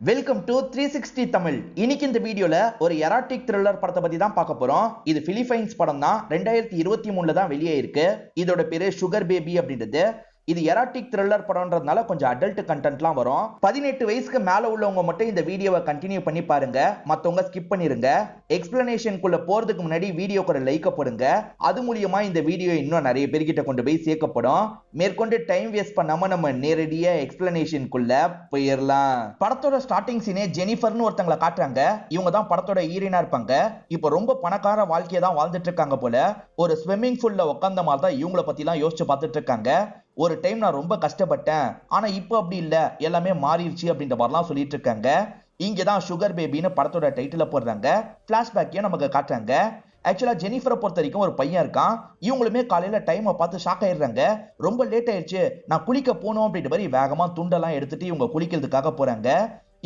Welcome to three sixty Tamil. இன்னைக்கு இந்த வீடியோல ஒரு எராட்டிக் த்ரில்லர் படத்தை பத்தி தான் பார்க்க போறோம். இது பிலிப்பைன்ஸ் படம் தான் ரெண்டாயிரத்தி இருபத்தி மூணுல தான் வெளியே இருக்கு இதோட பேரு சுகர் பேபி அப்படின்றது. இது எராட்டிக் த்ரில்லர் படம்ன்றதுனால கொஞ்சம் அடல்ட் கண்டென்ட்லாம் வரும். பதினெட்டு வயசுக்கு மேல உள்ளவங்க மட்டும் இந்த வீடியோவை கண்டினியூ பண்ணி பாருங்க. மத்தவங்க ஸ்கிப் பண்ணிருங்க. எக்ஸ்பிளனேஷனுக்குள்ள போறதுக்கு முன்னாடி வீடியோக்கு ஒரு லைக்க போடுங்க. அது மூலியமா இந்த வீடியோ இன்னும் நிறைய பேர்கிட்ட கொண்டு போய் சேர்க்கப்படும். மேற்கொண்டு டைம் வேஸ்ட் பண்ணாம நம்ம நேரடியா எக்ஸ்பிளனேஷனுக்குள்ள போயிடலாம் படத்தோட ஸ்டார்டிங் சீனே ஜெனிஃபர்னு ஒருத்தங்களை காட்டுறாங்க. இவங்க தான் படத்தோட ஈரினா இருப்பாங்க. இப்போ ரொம்ப பணக்கார வாழ்க்கையை தான் வாழ்ந்துட்டு இருக்காங்க போல. ஒரு ஸ்விம்மிங் பூல்ல உட்காந்த மாதிரி தான் இவங்கள பத்திலாம் யோசிச்சு பார்த்துட்டு இருக்காங்க. ஒரு டைம் நான் ரொம்ப கஷ்டப்பட்டேன். ஆனா இப்போ அப்படி இல்லை. எல்லாமே மாறிடுச்சு அப்படின்ற மாதிரிலாம் சொல்லிட்டு இருக்காங்க. இங்கே தான் சுகர் பேபின்னு படத்தோட டைட்டில் போடுறாங்க. ஃப்ளாஷ்பேக்கையும் நமக்கு காட்டுறாங்க. ஆக்சுவலாக ஜெனிஃபரை பொறுத்த வரைக்கும் ஒரு பையன் இருக்கான். இவங்களுமே காலையில் டைமை பார்த்து ஷாக் ஆயிடுறாங்க. ரொம்ப லேட் ஆயிடுச்சு. நான் குளிக்க போகணும் அப்படின்ற மாதிரி வேகமாக துண்டெல்லாம் எடுத்துட்டு இவங்க குளிக்கிறதுக்காக போகிறாங்க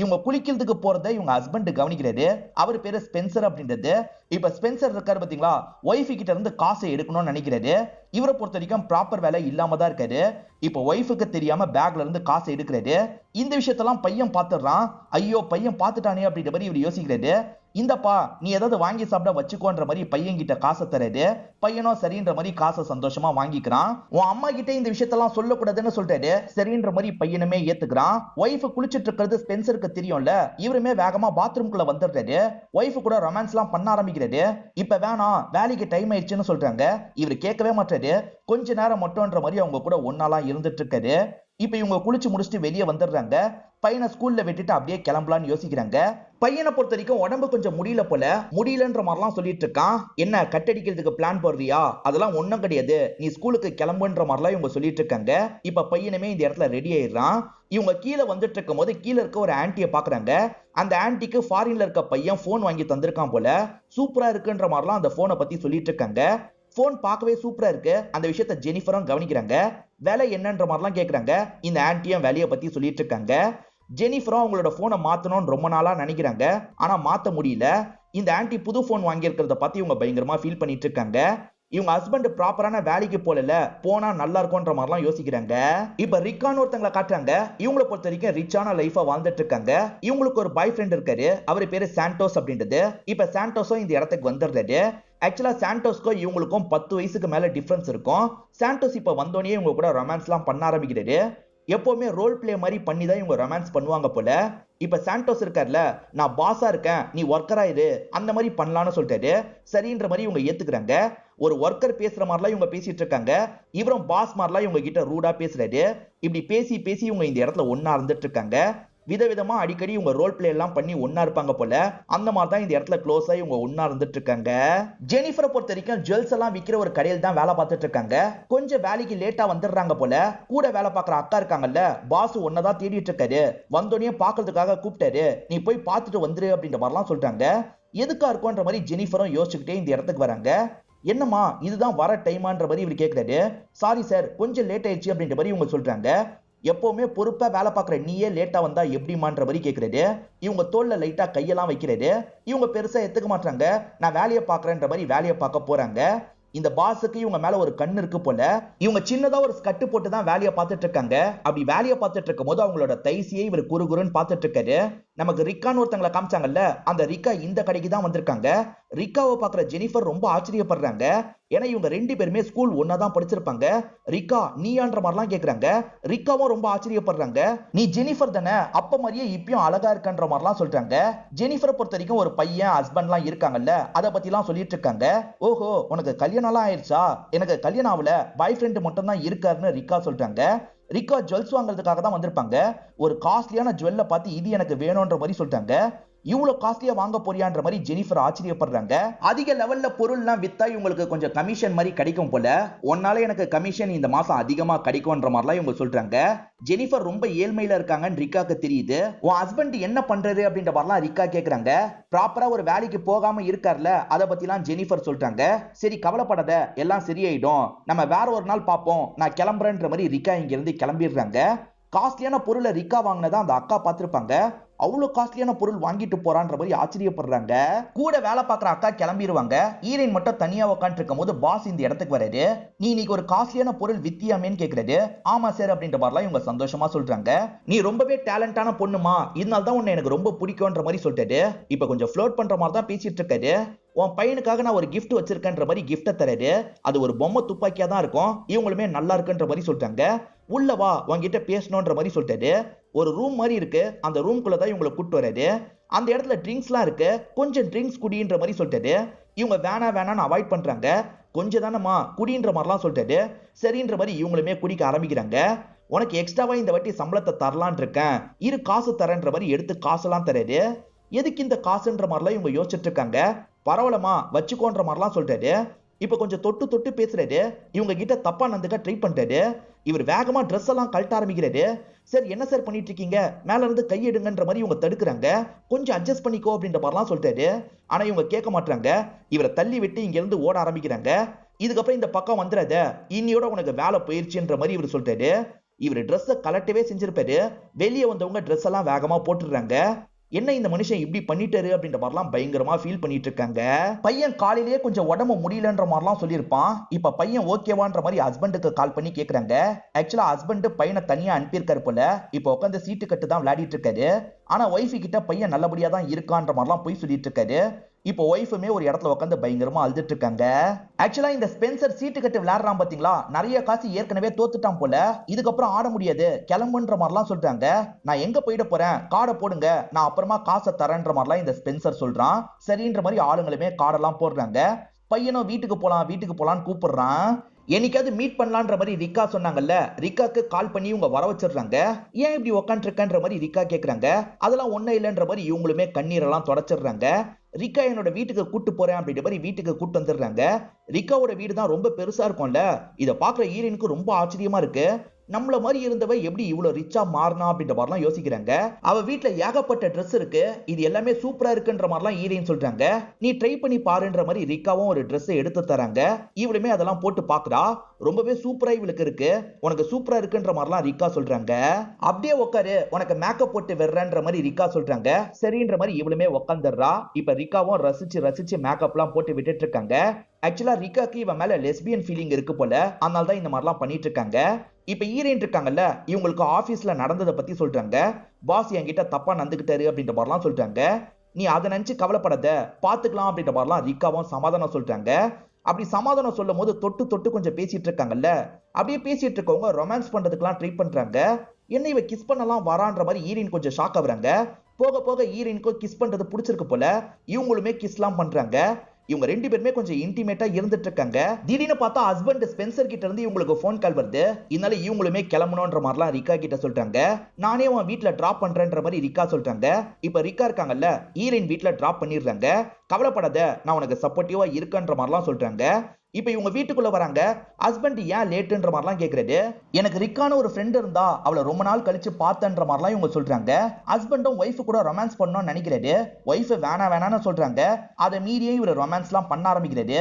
இவங்க குளிக்கிறதுக்கு போறத இவங்க ஹஸ்பண்ட் கவனிக்கிறாரு. அவர் பேரு ஸ்பென்சர் அப்படின்றது. இப்ப ஸ்பென்சர் இருக்காரு பாத்தீங்களா? ஒய்ஃபு கிட்ட இருந்து காசை எடுக்கணும்னு நினைக்கிறாரு. இவரை பொறுத்த வரைக்கும் ப்ராப்பர் வேலை இல்லாம தான் இருக்காரு. இப்போ ஒய்ஃபுக்கு தெரியாம பேக்ல இருந்து காசை எடுக்கிறாரு. இந்த விஷயத்தெல்லாம் பையன் பாத்துடுறான். ஐயோ பையன் பாத்துட்டானே அப்படின்ற மாதிரி இவர் யோசிக்கிறாரு. இந்தப்பா நீ ஏதாவது வாங்கி சாப்பிட வச்சுக்கோன்ற மாதிரி பையன் கிட்ட காசை தரது. பையனும் சரின்ற மாதிரி காசை சந்தோஷமா வாங்கிக்கிறான். உன் அம்மா கிட்ட இந்த விஷயத்தெல்லாம் சொல்லக்கூடாதுன்னு சொல்றாரு சரின்ற மாதிரி பையனுமே ஏத்துக்கிறான். ஒய்ஃப் குளிச்சிட்டு இருக்கிறது ஸ்பென்சருக்கு தெரியும்ல. இவருமே வேகமா பாத்ரூம்குள்ள வந்துடுறாரு. ஒய்ஃப் கூட ரொமான்ஸ் எல்லாம் பண்ண ஆரம்பிக்கிறாரு. இப்ப வேணாம் வேலைக்கு டைம் ஆயிடுச்சுன்னு சொல்றாங்க. இவர் கேட்கவே மாட்டாரு கொஞ்ச நேரம் மட்டும்ன்ற மாதிரி அவங்க கூட ஒன்னாலாம் இருந்துட்டு இருக்காரு. இப்ப இவங்க குளிச்சு முடிச்சுட்டு வெளியே வந்துடுறாங்க. பையனை ஸ்கூல்ல விட்டுட்டு அப்படியே கிளம்பலான்னு யோசிக்கிறாங்க. பையனை பொறுத்த வரைக்கும் உடம்பு கொஞ்சம் முடியல போல முடியலன்ற மாதிரிலாம் சொல்லிட்டு இருக்கான். என்ன கட்டடிக்கிறதுக்கு பிளான் போடுறியா? அதெல்லாம் ஒன்றும் கிடையாது. நீ ஸ்கூலுக்கு கிளம்புன்ற மாதிரிலாம் இவங்க சொல்லிட்டு இருக்காங்க. இப்ப பையனுமே இந்த இடத்துல ரெடி ஆயிடுறான். இவங்க கீழே வந்துட்டு இருக்கும் போது கீழே இருக்க ஒரு ஆன்ட்டியை பாக்குறாங்க. அந்த ஆன்ட்டிக்கு ஃபாரின்ல இருக்க பையன் ஃபோன் வாங்கி தந்திருக்கான் போல. சூப்பரா இருக்குன்ற மாதிரிலாம் அந்த போனை பத்தி சொல்லிட்டு இருக்காங்க. ஃபோன் பார்க்கவே சூப்பரா இருக்கு. அந்த விஷயத்த ஜெனிஃபரும் கவனிக்கிறாங்க. வேலை என்னன்ற மாதிரிலாம் கேட்குறாங்க இந்த ஆன்ட்டியும் வேலையை பத்தி சொல்லிட்டு இருக்காங்க. ஜெனிஃபரும் அவங்களோட போனை மாத்தணும்னு ரொம்ப நாளா நினைக்கிறாங்க. ஆனா மாத்த முடியல. இந்த ஆன்ட்டி புது போன் வாங்கியிருக்கிறத பத்தி இவங்க பயங்கரமா ஃபீல் பண்ணிட்டு இருக்காங்க. இவங்க ஹஸ்பண்ட் ப்ராப்பரான வேலைக்கு போகல போனா நல்லா இருக்கும்ன்ற மாதிரிலாம் யோசிக்கிறாங்க. இப்ப ரிக்கான்னு ஒருத்தங்களை காட்டுறாங்க. இவங்கள பொறுத்த வரைக்கும் ரிச்சான லைஃபா வாழ்ந்துட்டு இருக்காங்க. இவங்களுக்கு ஒரு பாய் ஃப்ரெண்ட் இருக்காரு. அவர் பேரு சாண்டோஸ் அப்படின்றது. இப்ப சாண்டோஸும் இந்த இடத்துக்கு வந்துடுறாரு. ஆக்சுவலா சாண்டோஸ்க்கும் இவங்களுக்கும் பத்து வயசுக்கு மேல டிஃபரன்ஸ் இருக்கும். சாண்டோஸ் இப்ப வந்தோடனே இவங்க கூட ரொமான்ஸ்லாம் பண்ண ஆரம்பிக்கிறாரு. எப்பவுமே ரோல் பிளே மாதிரி பண்ணி தான் இவங்க ரொமான்ஸ் பண்ணுவாங்க போல. இப்ப சாண்டோஸ் இருக்கார்ல நான் பாஸா இருக்கேன் நீ ஒர்க்கரா இரு அந்த மாதிரி பண்ணலாம்னு சொல்லிட்டாரு. சரின்ற மாதிரி இவங்க ஏத்துக்கிறாங்க. ஒரு ஒர்க்கர் பேசுற மாதிரிலாம் இவங்க பேசிட்டு இருக்காங்க. இவரும் பாஸ் மாதிரிலாம் இவங்க கிட்ட ரூடா பேசுறாரு. இப்படி பேசி பேசி இவங்க இந்த இடத்துல ஒன்னா இருந்துட்டு இருக்காங்க. விதவிதமா அடிக்கடி இவங்க ரோல் பிளே எல்லாம் பண்ணி ஒன்னா இருப்பாங்க போல. அந்த மாதிரி தான் இந்த இடத்துல க்ளோஸா இவங்க ஒன்னா இருந்துட்டு இருக்காங்க ஜெனிஃபரை பொறுத்த வரைக்கும் ஜுவல்ஸ் எல்லாம் விற்கிற ஒரு கடையில் தான் வேலை பார்த்துட்டு இருக்காங்க கொஞ்சம் வேலைக்கு லேட்டா வந்துடுறாங்க போல. கூட வேலை பார்க்குற அக்கா இருக்காங்கல்ல பாஸ் ஒன்னதான் தேடிட்டு இருக்காரு வந்தோடனே பாக்குறதுக்காக கூப்பிட்டாரு. நீ போய் பார்த்துட்டு வந்துரு அப்படின்ற மாதிரிலாம் சொல்றாங்க. எதுக்கா இருக்கும்ன்ற மாதிரி ஜெனிஃபரும் யோசிச்சுக்கிட்டே இந்த இடத்துக்கு வராங்க. என்னம்மா இதுதான் வர டைமான்ற மாதிரி இவர் கேட்கிறாரு சாரி சார் கொஞ்சம் லேட் ஆயிடுச்சு அப்படின்ற மாதிரி இவங்க சொல்றாங்க. எப்பவுமே பொறுப்பா வேலை பார்க்குற நீயே லேட்டா வந்தா எப்படிமான்ற மாதிரி கேட்கறது இவங்க தோல்ல லைட்டா கையெல்லாம் வைக்கிறது இவங்க பெருசா எடுத்துக்க மாட்டாங்க நான் வேலையை பார்க்குறேன்ற மாதிரி வேலையை பார்க்க போறாங்க. இந்த பாஸுக்கு இவங்க மேல ஒரு கண் இருக்கு போல. இவங்க சின்னதா ஒரு ஸ்கட்டு போட்டு தான் வேலையை பார்த்துட்டு இருக்காங்க. அப்படி வேலையை பார்த்துட்டு இருக்கும் போது அவங்களோட தைசியை இவர் குறுகுருன்னு பார்த்துட்டு இருக்காரு. நமக்கு ரிக்கான்னு ஒருத்தங்களை காமிச்சாங்கல்ல அந்த ரிக்கா இந்த கடைக்கு தான் வந்திருக்காங்க. ரிக்காவை பார்க்குற ஜெனிஃபர் ரொம்ப ஆச்சரியப்படுறாங்க. ஏன்னா இவங்க ரெண்டு பேருமே ஸ்கூல் ஒன்னா தான் படிச்சிருப்பாங்க. ரிக்கா நீயான்ற மாதிரிலாம் கேட்குறாங்க ரிக்காவும் ரொம்ப ஆச்சரியப்படுறாங்க. நீ ஜெனிஃபர் தானே அப்ப மாதிரியே இப்பயும் அழகா இருக்கன்ற மாதிரிலாம் சொல்றாங்க. ஜெனிஃபரை பொறுத்த வரைக்கும் ஒரு பையன் ஹஸ்பண்ட்லாம் இருக்காங்கல்ல அதை பத்திலாம் சொல்லிட்டு இருக்காங்க. ஓஹோ உனக்கு கல்யாணம்லாம் ஆயிடுச்சா? எனக்கு கல்யாணம் ஆகல பாய் ஃப்ரெண்டு மட்டும் தான் இருக்காருன்னு ரிக்கா சொல்றாங்க. ரிக்கா ஜுவல்ஸ் வாங்குறதுக்காக தான் வந்திருப்பாங்க. ஒரு காஸ்ட்லியான ஜுவல்ல பார்த்து இது எனக்கு வேணும்ன்ற மாதிரி சொல்லிட்டாங்க. இவ்வளவு காஸ்ட்லியா வாங்க போறியான்ற மாதிரி ஜெனிஃபர் ஆச்சரியப்படுறாங்க. அதிக லெவல்ல பொருள்லாம் வித்தா இவங்களுக்கு கொஞ்சம் கமிஷன் மாதிரி கிடைக்கும் போல. ஒன்னால எனக்கு கமிஷன் இந்த மாசம் அதிகமா கிடைக்கும்ன்ற மாதிரிலாம் இவங்க சொல்றாங்க. ஜெனிஃபர் ரொம்ப ஏழ்மையில இருக்காங்கன்னு ரிக்காக்கு தெரியுது. உன் ஹஸ்பண்ட் என்ன பண்றது அப்படின்ற மாதிரிலாம் ரிக்கா கேக்குறாங்க. ப்ராப்பரா ஒரு வேலைக்கு போகாம இருக்கார்ல அதை பத்திலாம் ஜெனிஃபர் சொல்றாங்க. சரி கவலைப்படாத எல்லாம் சரியாயிடும். நம்ம வேற ஒரு நாள் பார்ப்போம். நான் கிளம்புறேன்ற மாதிரி ரிக்கா இங்க இருந்து கிளம்பிடுறாங்க. காஸ்ட்லியான பொருளை ரிக்கா வாங்கினதா அந்த அக்கா பார்த்துருப்பாங்க. அவ்வளோ காஸ்ட்லியான பொருள் வாங்கிட்டு போறான்ற மாதிரி ஆச்சரியப்படுறாங்க. கூட வேலை பார்க்குற அக்கா கிளம்பிடுவாங்க ஈரன் மட்டும் தனியாக உட்காந்து இருக்கும் போது பாஸ் இந்த இடத்துக்கு வராரு நீ இன்னைக்கு ஒரு காஸ்ட்லியான பொருள் வித்தியாமேன்னு கேக்குறாரு. ஆமா சார் அப்படின்ற மாதிரிலாம் இவங்க சந்தோஷமா சொல்றாங்க. நீ ரொம்பவே டேலண்டான பொண்ணுமா. இதனால தான் உன்னை எனக்கு ரொம்ப பிடிக்கும்ன்ற மாதிரி சொல்லிட்டாரு. இப்போ கொஞ்சம் ஃப்ளோட் பண்ற மாதிரி தான் பேசிட்டு இருக்காரு. உன் பையனுக்காக நான் ஒரு கிஃப்ட் வச்சிருக்கேன்ற மாதிரி கிஃப்ட்டை தராரு அது ஒரு பொம்மை துப்பாக்கியா தான் இருக்கும். இவங்களுமே நல்லா இருக்குன்ற மாதிரி சொல்லிட்டாங்க. உள்ள வா உங்ககிட்ட பேசணுன்ற மாதிரி சொல்லிட்டாரு. ஒரு ரூம் மாதிரி இருக்கு. அந்த ரூம்குள்ள தான் இவங்களை கூப்பிட்டு வராரு. அந்த இடத்துல ட்ரிங்க்ஸ்லாம் இருக்கு. கொஞ்சம் ட்ரிங்க்ஸ் குடின்ற மாதிரி சொல்லிட்டாரு. இவங்க வேணா வேணான்னு அவாய்ட் பண்றாங்க. கொஞ்சம் தானம்மா குடின்ற மாதிரிலாம் சொல்லிட்டாரு. சரின்ற மாதிரி இவங்களுமே குடிக்க ஆரம்பிக்கிறாங்க. உனக்கு எக்ஸ்ட்ராவா இந்த வாட்டி சம்பளத்தை தரலான் இருக்கேன். இரு காசு தரேன்ற மாதிரி எடுத்து காசெல்லாம் தராரு எதுக்கு இந்த காசுன்ற மாதிரிலாம் இவங்க யோசிச்சுட்டு இருக்காங்க? பரவலமா வச்சுக்கோன்ற மாதிரிலாம் சொல்லிட்டாரு. இப்போ கொஞ்சம் தொட்டு தொட்டு பேசுறாரு. இவங்க கிட்ட தப்பா நந்துக்க ட்ரை பண்ணிட்டாரு. இவர் வேகமா ட்ரெஸ் எல்லாம் கழட்ட ஆரம்பிக்கிறாரு. சார் என்ன சார் பண்ணிட்டு இருக்கீங்க? மேல இருந்து கையெடுங்கன்ற மாதிரி இவங்க தடுக்கிறாங்க. கொஞ்சம் அட்ஜஸ்ட் பண்ணிக்கோ அப்படின்ற மாதிரிலாம் சொல்லிட்டாரு. ஆனா இவங்க கேட்க மாட்டாங்க இவரை தள்ளி விட்டு இங்க இருந்து ஓட ஆரம்பிக்கிறாங்க. இதுக்கப்புறம் இந்த பக்கம் வந்துடாத இன்னியோட உனக்கு வேலை போயிருச்சுன்ற மாதிரி இவர் சொல்லிட்டாரு. இவர் ட்ரெஸ்ஸை கலட்டவே செஞ்சிருப்பாரு. வெளியே வந்தவங்க ட்ரெஸ் எல்லாம் வேகமா போட்டுடுறாங்க. என்ன இந்த மனுஷன் இப்படி பண்ணிட்டாரு அப்படின்ற மாதிரிலாம் பயங்கரமா ஃபீல் பண்ணிட்டு இருக்காங்க பையன் காலையிலேயே கொஞ்சம் உடம்பு முடியலன்ற மாதிரிலாம் சொல்லியிருப்பான். இப்ப பையன் ஓகேவான்ற மாதிரி ஹஸ்பண்டுக்கு கால் பண்ணி கேக்குறாங்க. ஆக்சுவலா ஹஸ்பண்ட் பையனை தனியா அனுப்பியிருக்காரு போல. இப்ப உட்காந்து சீட்டு கட்டு தான் விளையாடிட்டு இருக்காரு ஆனா ஒய்ஃபு கிட்ட பையன் நல்லபடியா தான் இருக்கான்ற மாதிரிலாம் போய் சொல்லிட்டு இருக்காரு இப்போ ஒய்ஃபுமே ஒரு இடத்துல உட்காந்து பயங்கரமா அழுதுட்டு இருக்காங்க ஆக்சுவலா இந்த ஸ்பென்சர் சீட்டு கட்டு விளையாடுறான் பாத்தீங்களா? நிறைய காசு ஏற்கனவே தோத்துட்டான் போல. இதுக்கப்புறம் ஆட முடியாது. கிளம்புன்ற மாதிரிலாம் சொல்றாங்க. நான் எங்க போயிட போறேன்? காடை போடுங்க. நான் அப்புறமா காசை தரேன்ற மாதிரிலாம் இந்த ஸ்பென்சர் சொல்றான். சரின்ற மாதிரி ஆளுங்களுமே காடெல்லாம் போடுறாங்க. பையனும் வீட்டுக்கு போலாம் வீட்டுக்கு போலான்னு கூப்பிடுறான். என்னைக்காவது மீட் பண்ணலான்ற மாதிரி ரிக்கா சொன்னாங்கல்ல. ரிக்காக்கு கால் பண்ணி இவங்க வர வச்சிடுறாங்க. ஏன் இப்படி உக்காந்துருக்கன்ற மாதிரி ரிக்கா கேட்குறாங்க அதெல்லாம் ஒன்றும் இல்லைன்ற மாதிரி இவங்களுமே கண்ணீரெல்லாம் தொடச்சிடுறாங்க. ரிக்கா என்னோட வீட்டுக்கு கூட்டு போறேன் அப்படின்ற மாதிரி வீட்டுக்கு கூட்டு வந்துடுறாங்க. ரிக்காவோட வீடு தான் ரொம்ப பெருசா இருக்கும்ல. இதை பாக்குற ஈரனுக்கு ரொம்ப ஆச்சரியமா இருக்கு. நம்மள மாதிரி இருந்தவ எப்படி இவ்வளவு ரிச்சா மாறினா அப்படின்ற மாதிரிலாம் யோசிக்கிறாங்க. அவ வீட்டுல ஏகப்பட்ட ட்ரெஸ் இருக்கு. இது எல்லாமே சூப்பரா இருக்குன்ற மாதிரிலாம் ஈரேன்னு சொல்றாங்க. நீ ட்ரை பண்ணி பாருன்ற மாதிரி ரிக்காவும் ஒரு ட்ரெஸ் எடுத்து தராங்க. இவளுமே அதெல்லாம் போட்டு பாக்குறா. ரொம்பவே சூப்பரா இவளுக்கு இருக்கு. உனக்கு சூப்பரா இருக்குன்ற மாதிரிலாம் ரிக்கா சொல்றாங்க. அப்படியே உட்காரு உனக்கு மேக்கப் போட்டு வர்றன்ற மாதிரி ரிக்கா சொல்றாங்க. சரின்ற மாதிரி இவளுமே உட்காந்துடுறா இப்ப ரிக்காவும் ரசிச்சு ரசிச்சு மேக்கப்லாம் போட்டு விட்டுட்டு இருக்காங்க. ஆக்சுவலா ரிக்காக்கு இவன் மேல லெஸ்பியன் ஃபீலிங் இருக்கு போல. அதனால தான் இந்த மாதிரிலாம் பண்ணிட்டு இருக்காங்க. இப்ப ஈரேன் இருக்காங்கல்ல இவங்களுக்கு ஆபீஸ்ல நடந்ததை பத்தி சொல்றாங்க பாஸ் என்கிட்ட தப்பா நடந்துகிட்டாரு அப்படின்ற மாதிரிலாம் சொல்றாங்க நீ அதை நினைச்சு கவலைப்படாத பாத்துக்கலாம் அப்படின்ற மாதிரிலாம் ரிக்காவும் சமாதானம் சொல்றாங்க அப்படி சமாதானம் சொல்லும் போது தொட்டு தொட்டு கொஞ்சம் பேசிட்டு இருக்காங்கல்ல அப்படியே பேசிட்டு இருக்கவங்க ரொமான்ஸ் பண்றதுக்குலாம் ட்ரை பண்றாங்க. என்ன இவ கிஸ் பண்ணலாம் வரான்ற மாதிரி ஈரின் கொஞ்சம் ஷாக் ஆகுறாங்க. போக போக ஈரினுக்கும் கிஸ் பண்றது பிடிச்சிருக்கு போல இவங்களுமே கிஸ்லாம் பண்றாங்க. இவங்க ரெண்டு பேருமே கொஞ்சம் இன்டிமேட்டா இருந்துட்டு இருக்காங்க திடீர்னு பார்த்தா ஹஸ்பண்ட் ஸ்பென்சர் கிட்ட இருந்து இவங்களுக்கு ஃபோன் கால் வருது. இதனால இவங்களுமே கிளம்பணும்ன்ற மாதிரிலாம் ரிக்கா கிட்ட சொல்றாங்க. நானே உன் வீட்டுல டிராப் பண்றேன்ற மாதிரி ரிக்கா சொல்றாங்க. இப்ப ரிக்கா இருக்காங்கல்ல ஈரின் வீட்டுல டிராப் பண்ணிடுறாங்க. கவலைப்படாத நான் உனக்கு சப்போர்ட்டிவா இருக்கன்ற மாதிரிலாம் சொல்றாங்க. இப்போ இவங்க வீட்டுக்குள்ள வராங்க ஹஸ்பண்ட் ஏன் லேட்டுன்ற மாதிரிலாம் கேட்கறது எனக்கு ரிக்கான ஒரு ஃப்ரெண்ட் இருந்தா அவளை ரொம்ப நாள் கழிச்சு பார்த்தன்ற மாதிரிலாம் இவங்க சொல்றாங்க. ஹஸ்பண்டும் ஒய்ஃபு கூட ரொமான்ஸ் பண்ணணும்னு நினைக்கிறது ஒய்ஃப் வேணா வேணான்னு சொல்றாங்க. அதை மீறியே இவர் ரொமான்ஸ்லாம் பண்ண ஆரம்பிக்கிறது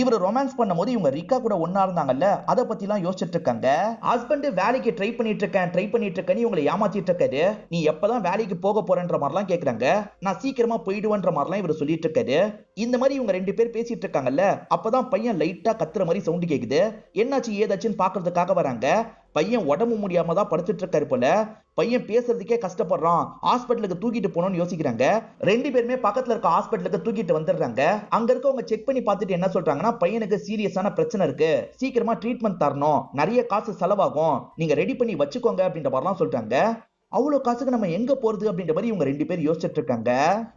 இவர் ரொமான்ஸ் பண்ணும்போது இவங்க ரிக்கா கூட ஒன்னா இருந்தாங்கல்ல அதை பத்திலாம் யோசிச்சுட்டு இருக்காங்க ஹஸ்பண்ட் வேலைக்கு ட்ரை பண்ணிட்டு இருக்கேன் ட்ரை பண்ணிட்டு இருக்கேன்னு இவங்களை ஏமாத்திட்டு இருக்காரு நீ எப்பதான் வேலைக்கு போக போறன்ற மாதிரிலாம் கேக்குறாங்க. நான் சீக்கிரமா போயிடுவேன்ற மாதிரிலாம் இவர் சொல்லிட்டு இருக்காரு இந்த மாதிரி இவங்க ரெண்டு பேர் பேசிட்டு இருக்காங்கல்ல அப்பதான் பையன் லைட்டா கத்துற மாதிரி சவுண்ட் கேக்குது. என்னாச்சு ஏதாச்சுன்னு பாக்குறதுக்காக வராங்க. பையன் உடம்பு முடியாம தான் படுத்துட்டு இருக்காரு போல. பையன் பேசுறதுக்கே கஷ்டப்படுறான். ஹாஸ்பிட்டலுக்கு தூக்கிட்டு போகணும்னு யோசிக்கிறாங்க. ரெண்டு பேருமே பக்கத்துல இருக்க ஹாஸ்பிட்டலுக்கு தூக்கிட்டு வந்துடுறாங்க. அங்க இருக்கவங்க செக் பண்ணி பார்த்துட்டு என்ன சொல்றாங்கன்னா பையனுக்கு சீரியஸான பிரச்சனை இருக்கு. சீக்கிரமா ட்ரீட்மெண்ட் தரணும். நிறைய காசு செலவாகும். நீங்க ரெடி பண்ணி வச்சுக்கோங்க அப்படின்ற மாதிரிலாம் சொல்றாங்க. அவ்வளவு காசுக்கு நம்ம எங்க போறது அப்படின்ற மாதிரி இவங்க ரெண்டு பேரும் யோசிச்சுட்டு இருக்காங்க.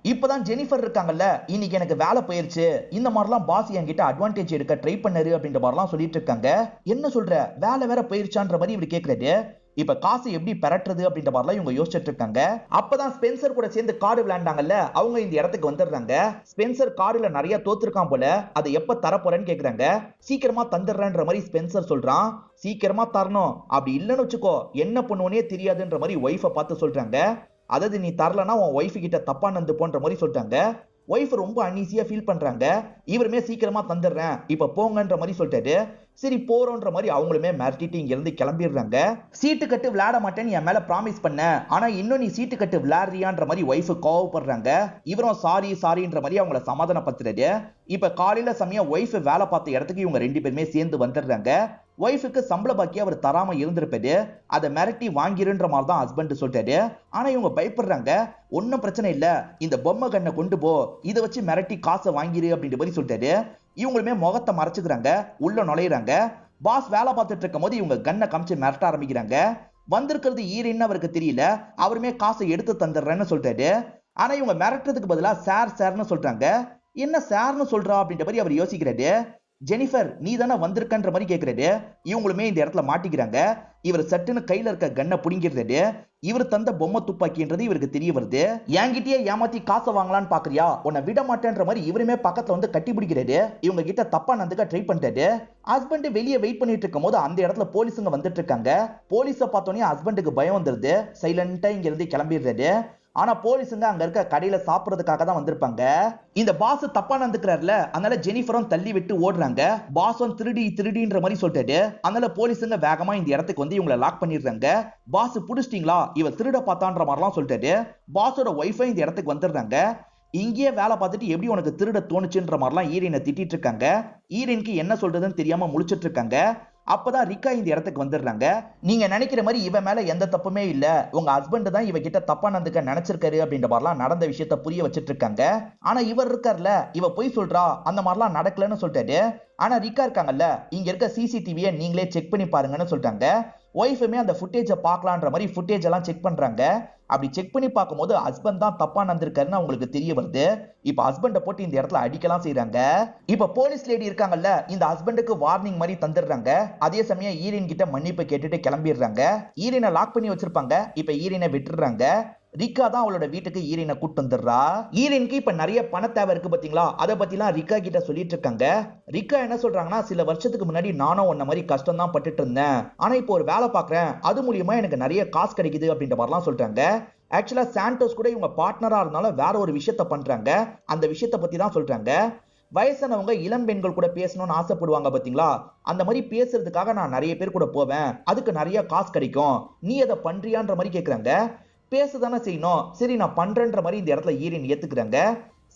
இப்பதான் ஜெனிஃபர் இருக்காங்கல்ல இன்னைக்கு எனக்கு வேலை போயிருச்சு. இந்த மாதிரிலாம் பாஸ் என்கிட்ட அட்வான்டேஜ் எடுக்க ட்ரை பண்ணாரு அப்படின்ற மாதிரிலாம் சொல்லிட்டு இருக்காங்க. என்ன சொல்ற? வேலை வேற போயிருச்சான்ற மாதிரி இப்படி கேட்கறது இப்ப காசு எப்படி பெறட்டுறது அப்படின்ற மாதிரிலாம் இவங்க யோசிச்சுட்டு இருக்காங்க. அப்பதான் ஸ்பென்சர் கூட சேர்ந்து கார்டு விளையாண்டாங்கல்ல அவங்க இந்த இடத்துக்கு வந்துடுறாங்க. ஸ்பென்சர் கார்டுல நிறைய தோத்துருக்கான் போல அதை எப்ப தரப்போறேன்னு கேக்குறாங்க. சீக்கிரமா தந்துடுறேன்ற மாதிரி ஸ்பென்சர் சொல்றான். சீக்கிரமா தரணும். அப்படி இல்லைன்னு வச்சுக்கோ என்ன பண்ணுவோனே தெரியாதுன்ற மாதிரி ஒய்ஃபை பார்த்து சொல்றாங்க. அதாவது நீ தரலனா உன் ஒய்ஃபு கிட்ட தப்பா நந்து போன்ற மாதிரி சொல்லிட்டாங்க ஒய்ஃப் ரொம்ப அன்ஈஸியாக ஃபீல் பண்ணுறாங்க இவருமே சீக்கிரமா தந்துடுறேன். இப்போ போங்கன்ற மாதிரி சொல்லிட்டாரு. சரி போறோன்ற மாதிரி அவங்களுமே மிரட்டிட்டு இங்கேருந்து கிளம்பிடுறாங்க. சீட்டு கட்டு விளையாட மாட்டேன்னு என் மேல ப்ராமிஸ் பண்ண. ஆனா இன்னும் நீ சீட்டு கட்டு விளையாடுறியான்ற மாதிரி ஒய்ஃப் கோவப்படுறாங்க. இவரும் சாரி சாரின்ற மாதிரி அவங்கள சமாதானப்படுத்துறாரு. இப்ப காலையில சமயம் ஒய்ஃபு வேலை பார்த்த இடத்துக்கு இவங்க ரெண்டு பேருமே சேர்ந்து வந்துடுறாங்க. ஒய்ஃபுக்கு சம்பள பாக்கி அவர் தராம இருந்திருப்பாரு அதை மிரட்டி வாங்கிருன்ற மாதிரி தான் ஹஸ்பண்ட் சொல்லிட்டாரு ஆனா இவங்க பயப்படுறாங்க ஒன்னும் பிரச்சனை இல்ல இந்த பொம்மை கண்ணை கொண்டு போ இதை வச்சு மிரட்டி காசை வாங்கிரு அப்படின்ற மாதிரி சொல்லிட்டாரு இவங்களுமே முகத்தை மறைச்சுக்கிறாங்க உள்ள நுழையிறாங்க. பாஸ் வேலை பார்த்துட்டு இருக்கும் போது இவங்க கண்ணை காமிச்சு மிரட்ட ஆரம்பிக்கிறாங்க. வந்திருக்கிறது ஈரின்னு அவருக்கு தெரியல அவருமே காசை எடுத்து தந்துடுறேன்னு சொல்லிட்டாரு ஆனா இவங்க மிரட்டுறதுக்கு பதிலாக சார் சார்னு சொல்றாங்க. என்ன சார்னு சொல்றா? அப்படின்ற மாதிரி அவர் யோசிக்கிறாரு. ஜெனிஃபர் நீ தானே வந்திருக்கன்ற மாதிரி கேட்கறது இவங்களுமே இந்த இடத்துல மாட்டிக்கிறாங்க. இவர் சட்டுன்னு கையில இருக்க கண்ணை புடிங்கிறது இவர் தந்த பொம்மை துப்பாக்கின்றது இவருக்கு தெரிய வருது. என்கிட்டயே ஏமாத்தி காசை வாங்கலாம்னு பாக்குறியா? உன்னை விட மாட்டேன்ற மாதிரி இவருமே பக்கத்துல வந்து கட்டி பிடிக்கிறாரு. இவங்க கிட்ட தப்பா நந்துக்க ட்ரை பண்ணிட்டாரு. ஹஸ்பண்ட் வெளியே வெயிட் பண்ணிட்டு இருக்கும் போது அந்த இடத்துல போலீஸுங்க வந்துட்டு இருக்காங்க. போலீஸை பார்த்தோன்னே ஹஸ்பண்டுக்கு பயம் வந்துருது. சைலண்டா இங்க இருந்து கிளம்பிடுறாரு. ஆனா போலீஸுங்க அங்க இருக்க கடையில சாப்பிடறதுக்காக தான் வந்திருப்பாங்க. இந்த பாஸ் தப்பா நடந்துக்கிறாருல அதனால ஜெனிஃபரும் தள்ளி விட்டு ஓடுறாங்க பாஸும் திருடி திருடின்ற மாதிரி சொல்லிட்டாரு. அதனால போலீஸுங்க வேகமா இந்த இடத்துக்கு வந்து இவங்களை லாக் பண்ணிடுறாங்க. பாஸ் புடிச்சிட்டீங்களா? இவ திருட பார்த்தான்ற மாதிரிலாம் சொல்லிட்டாரு. பாஸோட ஒய்ஃபை இந்த இடத்துக்கு வந்துடுறாங்க. இங்கேயே வேலை பார்த்துட்டு எப்படி உனக்கு திருட தோணுச்சுன்ற மாதிரிலாம் ஈரனை திட்டிட்டு இருக்காங்க. ஈரனுக்கு என்ன சொல்றதுன்னு தெரியாம முழிச்சிட்டு இருக்காங்க. அப்பதான் ரிக்கா இந்த இடத்துக்கு வந்துடுறாங்க. நீங்க நினைக்கிற மாதிரி இவன் மேல எந்த தப்புமே இல்ல. உங்க ஹஸ்பண்ட் தான் இவ கிட்ட தப்பா நடந்துக்க நினைச்சிருக்காரு அப்படின்ற மாதிரிலாம் நடந்த விஷயத்த புரிய வச்சிட்டு இருக்காங்க ஆனா இவர் இருக்கார்ல இவ போய் சொல்றா அந்த மாதிரிலாம் நடக்கலன்னு சொல்லிட்டாரு. ஆனா ரிக்கா இருக்காங்கல்ல இங்க இருக்க சிசிடிவியை நீங்களே செக் பண்ணி பாருங்கன்னு சொல்லிட்டாங்க. ஒய்ஃபுமே அந்த ஃபுட்டேஜை பார்க்கலான்ற மாதிரி ஃபுட்டேஜ் எல்லாம் செக் பண்றாங்க. அப்படி செக் பண்ணி பார்க்கும்போது ஹஸ்பண்ட் தான் தப்பா நடந்திருக்காருன்னு அவங்களுக்கு தெரிய வருது. இப்ப ஹஸ்பண்டை போட்டு இந்த இடத்துல அடிக்கலாம் செய்யறாங்க இப்ப போலீஸ் லேடி இருக்காங்கல்ல இந்த ஹஸ்பண்டுக்கு வார்னிங் மாதிரி தந்துடுறாங்க. அதே சமயம் ஈரின் கிட்ட மன்னிப்பு கேட்டுட்டு கிளம்பிடுறாங்க. ஈரினை லாக் பண்ணி வச்சிருப்பாங்க. இப்ப ஈரினை விட்டுடுறாங்க. ரிக்கா தான் அவளோட வீட்டுக்கு ஈரினை கூட்டு வந்துடுறா. ஈரினுக்கு இப்ப நிறைய பண தேவை இருக்கு பாத்தீங்களா? அதை பத்திலாம் ரிக்கா கிட்ட சொல்லிட்டு இருக்காங்க. ரிக்கா என்ன சொல்றாங்கன்னா சில வருஷத்துக்கு முன்னாடி நானும் உன்ன மாதிரி கஷ்டம் தான் பட்டுட்டு இருந்தேன். ஆனா இப்போ ஒரு வேலை பாக்குறேன். அது மூலியமா எனக்கு நிறைய காசு கிடைக்குது அப்படின்ற மாதிரிலாம் சொல்றாங்க. ஆக்சுவலா சாண்டோஸ் கூட இவங்க பார்ட்னரா இருந்தாலும் வேற ஒரு விஷயத்த பண்றாங்க. அந்த விஷயத்த பத்தி தான் சொல்றாங்க. வயசானவங்க இளம் பெண்கள் கூட பேசணும்னு ஆசைப்படுவாங்க பாத்தீங்களா? அந்த மாதிரி பேசுறதுக்காக நான் நிறைய பேர் கூட போவேன். அதுக்கு நிறைய காசு கிடைக்கும். நீ அதை பண்றியான்ற மாதிரி கேக்குறாங்க. பேசதானே செய்யணும்? சரி நான் பண்றேன்ற மாதிரி இந்த இடத்துல ஈரின் ஏத்துக்கிறாங்க.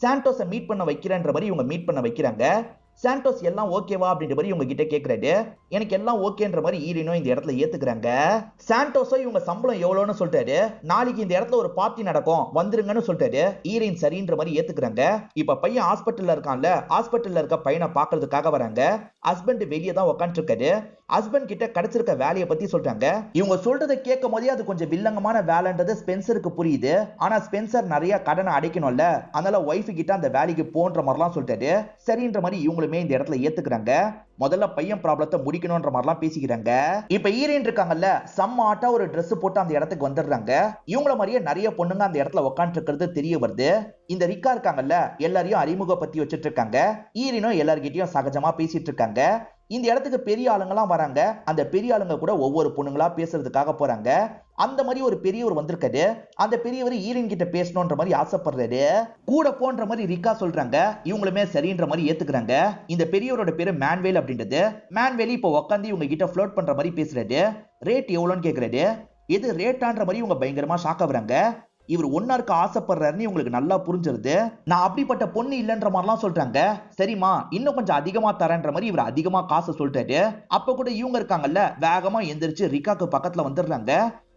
சாண்டோஸை மீட் பண்ண வைக்கிறேன்ற மாதிரி இவங்க மீட் பண்ண வைக்கிறாங்க. சாண்டோஸ் எல்லாம் ஓகேவா அப்படின்ற மாதிரி இவங்க கிட்ட கேக்குறாரு. எனக்கு எல்லாம் ஓகேன்ற மாதிரி ஈரினோ இந்த இடத்துல ஏத்துக்கிறாங்க. சாண்டோஸோ இவங்க சம்பளம் எவ்வளோன்னு சொல்லிட்டாரு. நாளைக்கு இந்த இடத்துல ஒரு பார்ட்டி நடக்கும். வந்துருங்கன்னு சொல்லிட்டாரு. ஈரின் சரின்ற மாதிரி ஏத்துக்கிறாங்க. இப்ப பையன் ஹாஸ்பிட்டல்ல இருக்கான்ல ஹாஸ்பிட்டல்ல இருக்க பையனை பாக்குறதுக்காக வராங்க. ஹஸ்பண்ட் வெளியே தான் உட்காந்துருக்காரு ஹஸ்பண்ட் கிட்ட கிடைச்சிருக்க வேலையை பத்தி சொல்றாங்க. இவங்க சொல்றதை கேட்கும் போதே அது கொஞ்சம் வில்லங்கமான வேலைன்றது ஸ்பென்சருக்கு புரியுது. ஆனா ஸ்பென்சர் நிறைய கடனை அடைக்கணும்ல. அதனால ஒய்ஃபு கிட்ட அந்த வேலைக்கு போன்ற மாதிரிலாம் சொல்லிட்டாரு. சரின்ற மாதிரி இவங்களுமே இந்த இடத்துல ஏத்துக்கிறாங்க. முதல்ல பையன் ப்ராப்ளத்தை முடிக்கணும்ன்ற மாதிரிலாம் பேசிக்கிறாங்க. இப்ப ஈரேன் இருக்காங்கல்ல சம் ஆட்டா ஒரு ட்ரெஸ் போட்டு அந்த இடத்துக்கு வந்துடுறாங்க. இவங்கள மாதிரியே நிறைய பொண்ணுங்க அந்த இடத்துல உட்காந்துருக்கிறது தெரிய வருது. இந்த ரிக்கா இருக்காங்கல்ல எல்லாரையும் அறிமுகப்படுத்தி வச்சுட்டு இருக்காங்க ஈரினும் எல்லார்கிட்டயும் சகஜமா பேசிட்டு இருக்காங்க இந்த இடத்துக்கு பெரிய ஆளுங்கெல்லாம் வராங்க. அந்த பெரிய ஆளுங்க கூட ஒவ்வொரு பொண்ணுங்களா பேசுறதுக்காக போறாங்க. அந்த மாதிரி ஒரு பெரியவர் வந்திருக்காரு. அந்த பெரியவர் ஈரன் கிட்ட பேசணுன்ற மாதிரி ஆசைப்படுறாரு. கூட போன்ற மாதிரி ரிக்கா சொல்றாங்க. இவங்களுமே சரின்ற மாதிரி ஏத்துக்கிறாங்க. இந்த பெரியவரோட பேரு மேன்வேல் அப்படின்றது. மேன்வேலி இப்போ உட்காந்து இவங்க கிட்ட ஃப்ளோட் பண்ற மாதிரி பேசுறாரு. ரேட் எவ்வளோன்னு கேட்கறாரு எது ரேட்டான்ற மாதிரி இவங்க பயங்கரமா ஷாக் ஆகுறாங்க இவர் ஒன்னா இருக்க ஆசைப்படுறாருன்னு இவங்களுக்கு நல்லா புரிஞ்சிருது. நான் அப்படிப்பட்ட பொண்ணு இல்லைன்ற மாதிரிலாம் சொல்றாங்க. சரிம்மா இன்னும் கொஞ்சம் அதிகமா தரேன்ற மாதிரி இவர் அதிகமா காசை சொல்லிட்டாரு அப்ப கூட இவங்க இருக்காங்கல்ல வேகமா எந்திரிச்சு ரிக்காக்கு பக்கத்துல வந்துடுறாங்க.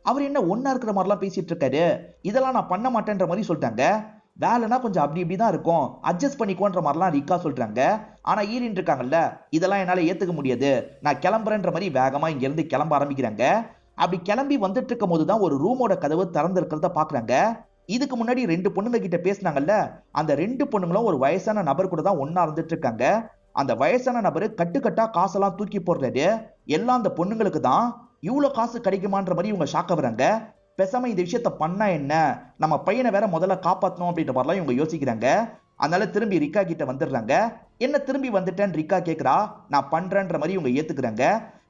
அவர் என்ன ஒன்றா இருக்கிற மாதிரிலாம் பேசிட்டு இருக்காரு? இதெல்லாம் நான் பண்ண மாட்டேன்ற மாதிரி சொல்லிட்டாங்க. வேலைனா கொஞ்சம் அப்படி இப்படி தான் இருக்கும். அட்ஜஸ்ட் பண்ணிக்கோன்ற மாதிரிலாம் ரிக்கா சொல்றாங்க. ஆனா ஈரின் இருக்காங்கல்ல இதெல்லாம் என்னால ஏத்துக்க முடியாது. நான் கிளம்புறேன்ற மாதிரி வேகமா இங்க இருந்து கிளம்ப ஆரம்பிக்கிறாங்க. அப்படி கிளம்பி வந்துட்டு இருக்கும் போது தான் ஒரு ரூமோட கதவு திறந்து பார்க்குறாங்க பாக்குறாங்க. இதுக்கு முன்னாடி ரெண்டு பொண்ணுங்க கிட்ட பேசினாங்கல்ல அந்த ரெண்டு பொண்ணுங்களும் ஒரு வயசான நபர் கூட தான் ஒன்னா இருந்துட்டு இருக்காங்க. அந்த வயசான நபரு கட்டுக்கட்டா காசெல்லாம் தூக்கி போடுறாரு. எல்லாம் அந்த பொண்ணுங்களுக்கு தான். இவ்வளோ காசு கிடைக்குமான்ற மாதிரி இவங்க ஷாக்க வராங்க. பெசாம இந்த விஷயத்த பண்ணா என்ன? நம்ம பையனை வேற முதல்ல காப்பாற்றணும் அப்படின்ற மாதிரிலாம் இவங்க யோசிக்கிறாங்க. அதனால திரும்பி ரிக்கா கிட்ட வந்துடுறாங்க. என்ன திரும்பி வந்துட்டேன்னு ரிக்கா கேட்குறா நான் பண்றேன்ற மாதிரி இவங்க ஏத்துக்கிறாங்க.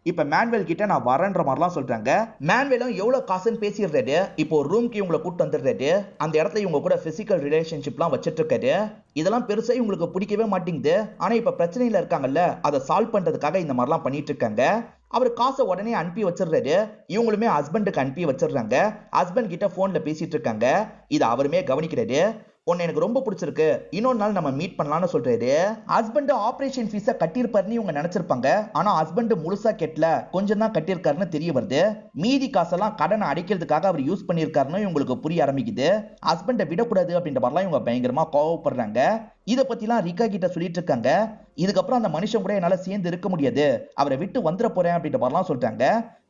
இப்ப மேன்வேல் கிட்ட நான் வரேன்ற மாதிரிலாம் சொல்றாங்க. மேன்வேலும் எவ்வளவு காசுன்னு பேசிடுறாரு. இப்போ ஒரு ரூம்க்கு இவங்களை கூட்டு வந்துடுறாரு. அந்த இடத்துல இவங்க கூட பிசிக்கல் ரிலேஷன்ஷிப்லாம் வச்சிட்டு இருக்காரு இதெல்லாம் பெருசா இவங்களுக்கு பிடிக்கவே மாட்டேங்குது. ஆனா இப்ப பிரச்சனையில இருக்காங்கல்ல அதை சால்வ் பண்றதுக்காக இந்த மாதிரிலாம் பண்ணிட்டு இருக்காங்க அவர் காசை உடனே அனுப்பி வச்சிடுறாரு. இவங்களுமே ஹஸ்பண்டுக்கு அனுப்பி வச்சிடுறாங்க. ஹஸ்பண்ட் கிட்ட ஃபோனில் பேசிட்டு இருக்காங்க. இதை அவருமே கவனிக்கிறாரு. உன்னை எனக்கு ரொம்ப பிடிச்சிருக்கு. இன்னொரு நாள் நம்ம மீட் பண்ணலாம்னு சொல்றாரு. ஹஸ்பண்ட் ஆபரேஷன் ஃபீஸை கட்டியிருப்பாருன்னு இவங்க நினைச்சிருப்பாங்க. ஆனா ஹஸ்பண்ட் முழுசா கெட்டல. கொஞ்சம் தான் கட்டியிருக்காருன்னு தெரிய வருது. மீதி காசெல்லாம் கடனை அடைக்கிறதுக்காக அவர் யூஸ் பண்ணியிருக்காருன்னு இவங்களுக்கு புரிய ஆரம்பிக்குது. ஹஸ்பண்டை விடக்கூடாது அப்படின்ற மாதிரிலாம் இவங்க பயங்கரமா கோவப்படுறாங்க. இதை பத்திலாம் ரிக்கா கிட்ட சொல்லிட்டு இருக்காங்க. இதுக்கப்புறம் அந்த மனுஷன் கூட என்னால சேர்ந்து இருக்க முடியாது. அவரை விட்டு வந்துட போறேன் அப்படின்ற மாதிரிலாம் சொல்றாங்க.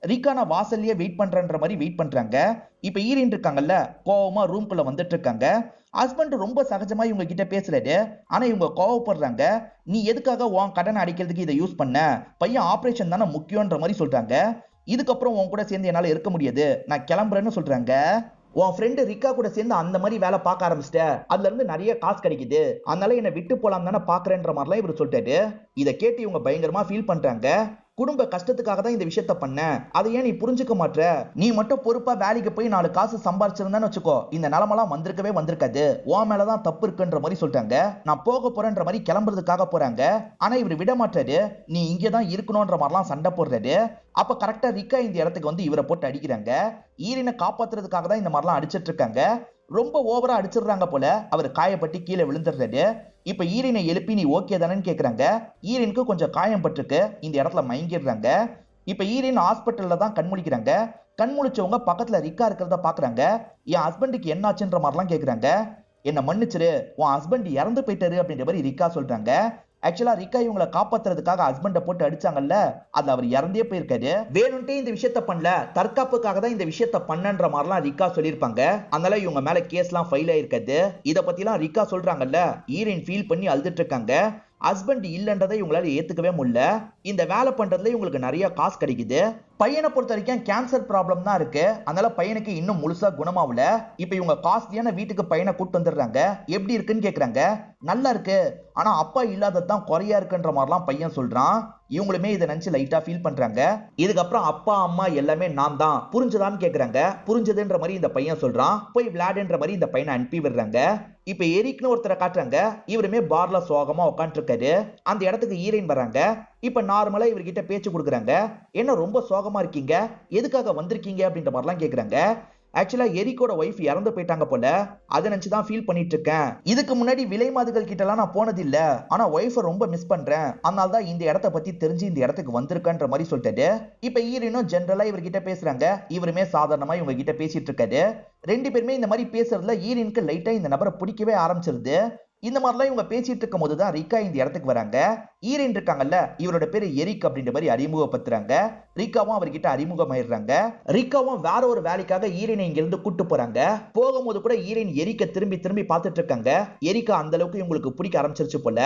ரிக்கா நான் வாசல்லையே வெயிட் பண்றேன்ற மாதிரி வெயிட் பண்றாங்க. இப்ப ஈரின் இருக்காங்கல்ல கோவமா ரூம்குள்ள வந்துட்டு இருக்காங்க. ஹஸ்பண்ட் ரொம்ப சகஜமா இவங்க கிட்ட பேசலடு ஆனா இவங்க கோவப்படுறாங்க. நீ எதுக்காக உன் கடனை அடிக்கிறதுக்கு இதை யூஸ் பண்ண? பையன் ஆபரேஷன் தானே முக்கியன்ற மாதிரி சொல்றாங்க. இதுக்கப்புறம் உன் கூட சேர்ந்து என்னால இருக்க முடியாது. நான் கிளம்புறேன்னு சொல்றாங்க. உன் ஃப்ரெண்டு ரிக்கா கூட சேர்ந்து அந்த மாதிரி வேலை பார்க்க ஆரம்பிச்சிட்ட. அதுல இருந்து நிறைய காசு கிடைக்குது. அதனால என்னை விட்டு போலாம் தானே பாக்குறேன்ற மாதிரிலாம் இவர் சொல்லிட்டாரு. இதை கேட்டு இவங்க பயங்கரமா ஃபீல் பண்றாங்க. குடும்ப கஷ்டத்துக்காக தான் இந்த விஷயத்த பண்ணேன் அதை ஏன் நீ புரிஞ்சுக்க மாட்ட நீ மட்டும் பொறுப்பா வேலைக்கு போய் நாலு காசு சம்பாரிச்சிருந்தான்னு வச்சுக்கோ. இந்த நிலமெல்லாம் வந்திருக்கவே வந்திருக்காது. உன் மேலதான் தப்பு இருக்குன்ற மாதிரி சொல்லிட்டாங்க. நான் போக போறேன்ற மாதிரி கிளம்புறதுக்காக போறாங்க. ஆனா இவர் விட மாட்டாரு. நீ இங்கே தான் இருக்கணும்ன்ற மாதிரிலாம் சண்டை போடுறாரு. அப்ப கரெக்டா ரிக்கா இந்த இடத்துக்கு வந்து இவரை போட்டு அடிக்கிறாங்க. ஈரினை காப்பாத்துறதுக்காக தான் இந்த மாதிரிலாம் அடிச்சிட்டு இருக்காங்க. ரொம்ப ஓவரா அடிச்சிடுறாங்க போல. அவர் காயப்பட்டு கீழே விழுந்துடுறாரு. இப்ப ஈரினை எழுப்பி நீ ஓகே தானேன்னு கேக்குறாங்க. ஈரினுக்கு கொஞ்சம் காயம் பட்டிருக்கு. இந்த இடத்துல மயங்கிடுறாங்க. இப்ப ஈரின் ஹாஸ்பிட்டல்ல தான் கண்முழிக்கிறாங்க. கண் முழிச்சவங்க பக்கத்துல ரிக்கா இருக்கிறத பாக்குறாங்க. என் ஹஸ்பண்டுக்கு என்னாச்சுன்ற மாதிரிலாம் கேக்குறாங்க. என்ன மன்னிச்சிரு. உன் ஹஸ்பண்ட் இறந்து போயிட்டாரு அப்படின்ற மாதிரி ரிக்கா சொல்றாங்க. ஆக்சுவலா ரிக்கா இவங்களை காப்பாத்துறதுக்காக ஹஸ்பண்டை போட்டு அடிச்சாங்கல்ல அது அவர் இறந்தே போயிருக்காரு. வேணும்ட்டே இந்த விஷயத்த பண்ணல தற்காப்புக்காக தான் இந்த விஷயத்த பண்ணன்ற மாதிரிலாம் ரிக்கா சொல்லியிருப்பாங்க. அதனால இவங்க மேல கேஸ்லாம் ஃபைல் ஆயிருக்காது. இதை பத்திலாம் ரிக்கா சொல்றாங்கல்ல ஈரின் ஃபீல் பண்ணி அழுதுட்டு இருக்காங்க ஹஸ்பண்ட் இல்லைன்றதை இவங்களால ஏத்துக்கவே முடியல. இந்த வேலை பண்றதுல இவங்களுக்கு நிறைய காசு கிடைக்குது. பையனை பொறுத்த வரைக்கும் கேன்சர் ப்ராப்ளம் தான் இருக்கு. அதனால பையனுக்கு இன்னும் முழுசா குணமாவல இப்ப இவங்க காஸ்ட்லியான வீட்டுக்கு பையனை கூட்டு வந்துடுறாங்க. எப்படி இருக்குன்னு கேக்குறாங்க. நல்லா இருக்கு. ஆனா அப்பா இல்லாததான் குறையா இருக்குன்ற மாதிரிலாம் பையன் சொல்றான். இவங்களுமே இதை நினைச்சு லைட்டா ஃபீல் பண்றாங்க. இதுக்கப்புறம் அப்பா அம்மா எல்லாமே நான் தான். புரிஞ்சுதான்னு கேக்குறாங்க. புரிஞ்சதுன்ற மாதிரி இந்த பையன் சொல்றான். போய் விளையாடுன்ற மாதிரி இந்த பையனை அனுப்பி விடுறாங்க. இப்ப எரிக்னு ஒருத்தரை காட்டுறாங்க. இவருமே பார்ல சோகமா உட்காந்துருக்காரு அந்த இடத்துக்கு ஈரைன் வராங்க இப்ப நார்மலா இவர்கிட்ட பேச்சு கொடுக்குறாங்க. என்ன ரொம்ப சோகமா இருக்கீங்க? எதுக்காக வந்திருக்கீங்க? அப்படின்ற மாதிரிலாம் கேக்குறாங்க. ஆக்சுவலா எரிக்கோட ஒய்ஃப் இறந்து போயிட்டாங்க போல. அதை நினச்சி தான் ஃபீல் பண்ணிட்டு இருக்கேன் இதுக்கு முன்னாடி விலை மாதுகள் கிட்ட எல்லாம் நான் போனது இல்ல ஆனா ஒய்ஃபை ரொம்ப மிஸ் பண்றேன். அதனால தான் இந்த இடத்த பத்தி தெரிஞ்சு இந்த இடத்துக்கு வந்திருக்கன்ற மாதிரி சொல்லிட்டாரு. இப்ப ஈரனும் ஜென்ரலா இவர்கிட்ட பேசுறாங்க. இவருமே சாதாரணமா இவங்க கிட்ட பேசிட்டு இருக்காரு ரெண்டு பேருமே இந்த மாதிரி பேசுறதுல ஈரினுக்கு லைட்டா இந்த நபரை பிடிக்கவே ஆரம்பிச்சிருது. இந்த மாதிரிலாம் இவங்க பேசிட்டு இருக்கும் போது தான் ரிக்கா இந்த இடத்துக்கு வராங்க. ஈரன் இருக்காங்கல்ல இவரோட பேரு எரிக் அப்படின்ற மாதிரி அறிமுகப்படுத்துறாங்க. ரிக்காவும் அவர்கிட்ட அறிமுகமாயிடுறாங்க. ரிக்காவும் வேற ஒரு வேலைக்காக ஈரனை இங்கிருந்து கூட்டு போறாங்க. போகும்போது கூட ஈரன் எரிக்க திரும்பி திரும்பி பார்த்துட்டு இருக்காங்க. எரிக்கா அந்த அளவுக்கு இவங்களுக்கு பிடிக்க ஆரம்பிச்சிருச்சு போல.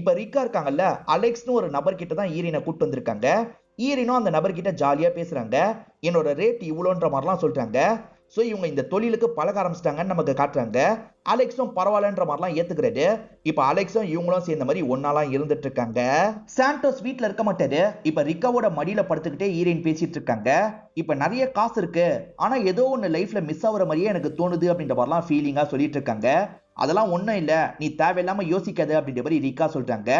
இப்ப ரிக்கா இருக்காங்கல்ல அலெக்ஸ்னு ஒரு நபர் கிட்ட தான் ஈரனை கூட்டு வந்திருக்காங்க. ஈரினும் அந்த நபர்கிட்ட ஜாலியா பேசுறாங்க. என்னோட ரேட் இவ்வளோன்ற மாதிரிலாம் சொல்றாங்க ஸோ இவங்க இந்த தொழிலுக்கு பழக ஆரம்பிச்சிட்டாங்கன்னு நமக்கு காட்டுறாங்க. அலெக்ஸும் பரவாயில்லன்ற மாதிரிலாம் ஏத்துக்கிறாரு. இப்ப அலெக்ஸும் இவங்களும் சேர்ந்த மாதிரி ஒன்னாலாம் இருந்துட்டு இருக்காங்க சாண்டோஸ் வீட்டில் இருக்க மாட்டாரு. இப்ப ரிக்காவோட மடியில படுத்துக்கிட்டே ஈரேன் பேசிட்டு இருக்காங்க இப்ப நிறைய காசு இருக்கு. ஆனா ஏதோ ஒன்று லைஃப்ல மிஸ் ஆகுற மாதிரியே எனக்கு தோணுது அப்படின்ற மாதிரிலாம் ஃபீலிங்கா சொல்லிட்டு இருக்காங்க அதெல்லாம் ஒன்றும் இல்லை. நீ தேவையில்லாம யோசிக்காது அப்படின்ற மாதிரி ரிக்கா சொல்றாங்க.